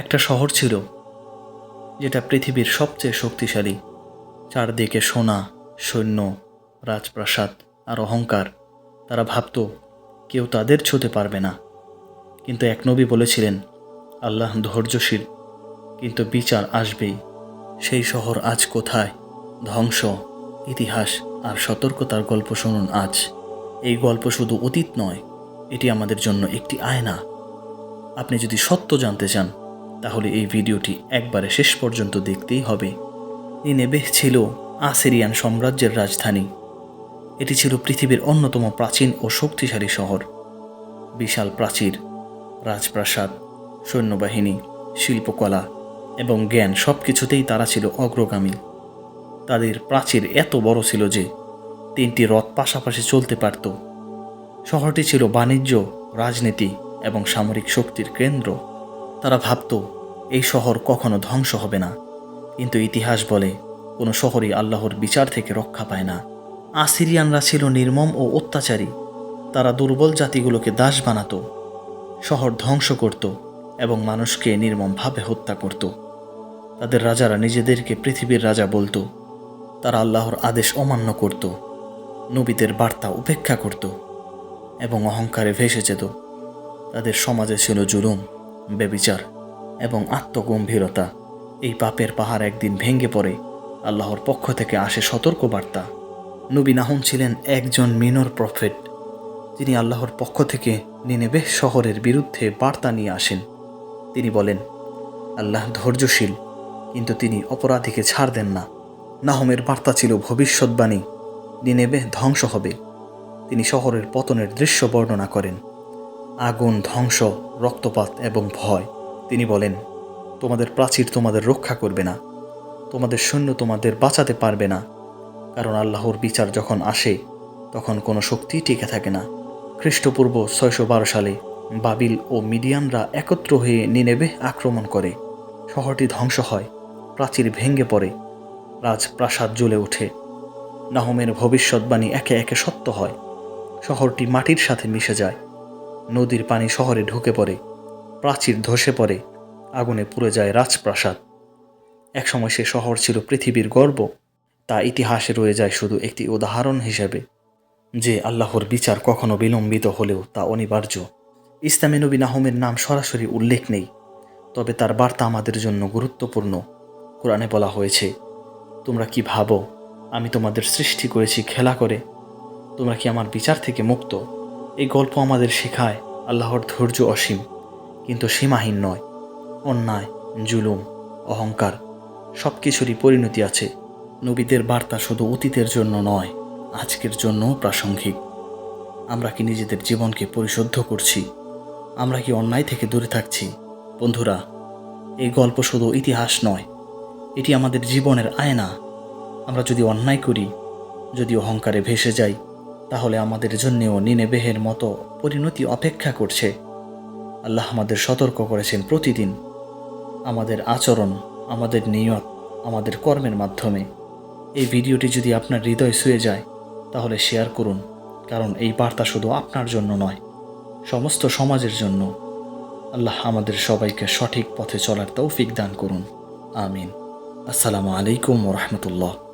একটা শহর ছিল, যেটা পৃথিবীর সবচেয়ে শক্তিশালী। চারদিকে সোনা, সৈন্য, রাজপ্রাসাদ আর অহংকার। তারা ভাবত, কেউ তাদের ছুতে পারবে না। কিন্তু এক নবী বলেছিলেন, আল্লাহ ধৈর্যশীল, কিন্তু বিচার আসবেই। সেই শহর আজ কোথায়? ধ্বংস, ইতিহাস আর সতর্কতার গল্প শুনুন আজ। এই গল্প শুধু অতীত নয়, এটি আমাদের জন্য একটি আয়না। আপনি যদি সত্য জানতে চান তাহলে এই ভিডিওটি একবারে শেষ পর্যন্ত দেখতেই হবে। নিনেবেহ ছিল আসিরিয়ান সাম্রাজ্যের রাজধানী। এটি ছিল পৃথিবীর অন্যতম প্রাচীন ও শক্তিশালী শহর। বিশাল প্রাচীর, রাজপ্রাসাদ, সৈন্যবাহিনী, শিল্পকলা এবং জ্ঞান সব কিছুতেই তারা ছিল অগ্রগামী। তাদের প্রাচীর এত বড় ছিল যে তিনটি রথ পাশাপাশি চলতে পারত। শহরটি ছিল বাণিজ্য, রাজনীতি এবং সামরিক শক্তির কেন্দ্র। তারা ভাবত, এই শহর কখনো ধ্বংস হবে না। কিন্তু ইতিহাস বলে, কোনো শহরই আল্লাহর বিচার থেকে রক্ষা পায় না। আসিরিয়ানরা ছিল নির্মম ও অত্যাচারী। তারা দুর্বল জাতিগুলোকে দাস বানাতো, শহর ধ্বংস করত এবং মানুষকে নির্মমভাবে হত্যা করত। তাদের রাজারা নিজেদেরকে পৃথিবীর রাজা বলতো। তারা আল্লাহর আদেশ অমান্য করত, নবীদের বার্তা উপেক্ষা করত এবং অহংকারে ভেসে যেত। তাদের সমাজে ছিল জুলুম। বেবিচার এবং আত্মগম্ভীরতা। এই পাপের পাহাড় একদিন ভেঙে পড়ে, আল্লাহর পক্ষ থেকে আসে সতর্ক বার্তা নবী নাহুম ছিলেন একজন মিনর প্রফেট। তিনি আল্লাহর পক্ষ থেকে নিনেবেহ শহরের বিরুদ্ধে বার্তা নিয়ে আসেন। তিনি বলেন, আল্লাহ ধৈর্যশীল, কিন্তু তিনি অপরাধীকে ছাড় দেন না। নাহমের বার্তা ছিল ভবিষ্যৎবাণী নিনেবেহ ধ্বংস হবে। তিনি শহরের পতনের দৃশ্য বর্ণনা করেন। আগুন ধ্বংস রক্তপাত এবং ভয়। তিনি বলেন, তোমাদের প্রাচীর তোমাদের রক্ষা করবে না। তোমাদের সৈন্য তোমাদের বাঁচাতে পারবে না। কারণ আল্লাহর বিচার যখন আসে, তখন কোনো শক্তি টিকে থাকে না। খ্রিস্টপূর্ব ছয়শো বারো সালে বাবিল ও মিডিয়ানরা একত্র হয়ে নিনেবে আক্রমণ করে। শহরটি ধ্বংস হয়, প্রাচীর ভেঙে পড়ে। রাজপ্রাসাদ জ্বলে ওঠে। নাহমের ভবিষ্যৎবাণী একে একে সত্য হয়। শহরটি মাটির সাথে মিশে যায়। নদীর পানি শহরে ঢুকে পড়ে, প্রাচীর ধসে পড়ে, আগুনে পুড়ে যায় রাজপ্রাসাদ। একসময় সে শহর ছিল পৃথিবীর গর্ব, তা ইতিহাসে রয়ে যায় শুধু একটি উদাহরণ হিসেবে, যে আল্লাহর বিচার কখনো বিলম্বিত হলেও তা অনিবার্য। ইসলামী নবী নাহমের নাম সরাসরি উল্লেখ নেই, তবে তার বার্তা আমাদের জন্য গুরুত্বপূর্ণ। কোরআনে বলা হয়েছে, তোমরা কি ভাবো, আমি তোমাদের সৃষ্টি করেছি খেলা করে? তোমরা কি আমার বিচার থেকে মুক্ত? এই গল্প আমাদের শেখায় আল্লাহর ধৈর্য অসীম, কিন্তু সীমাহীন নয়। অন্যায়, জুলুম, অহংকার সব কিছুরই পরিণতি আছে। নবীদের বার্তা শুধু অতীতের জন্য নয়, আজকের জন্যও প্রাসঙ্গিক। আমরা কি নিজেদের জীবনকে পরিশুদ্ধ করছি? আমরা কি অন্যায় থেকে দূরে থাকছি? বন্ধুরা, এই গল্প শুধু ইতিহাস নয়, এটি আমাদের জীবনের আয়না। আমরা যদি অন্যায় করি, যদি অহংকারে ভেসে যাই তাহলে আমাদের জন্যেও নিনেবেহের মতো পরিণতি অপেক্ষা করছে। আল্লাহ আমাদের সতর্ক করেছেন প্রতিদিন। আমাদের আচরণ, আমাদের নিয়ত, আমাদের কর্মের মাধ্যমে। এই ভিডিওটি যদি আপনার হৃদয় ছুঁয়ে যায়, তাহলে শেয়ার করুন, কারণ এই বার্তা শুধু আপনার জন্য নয়, সমস্ত সমাজের জন্য। আল্লাহ আমাদের সবাইকে সঠিক পথে চলার তৌফিক দান করুন। আমিন। আসসালামু আলাইকুম রহমতুল্লাহ।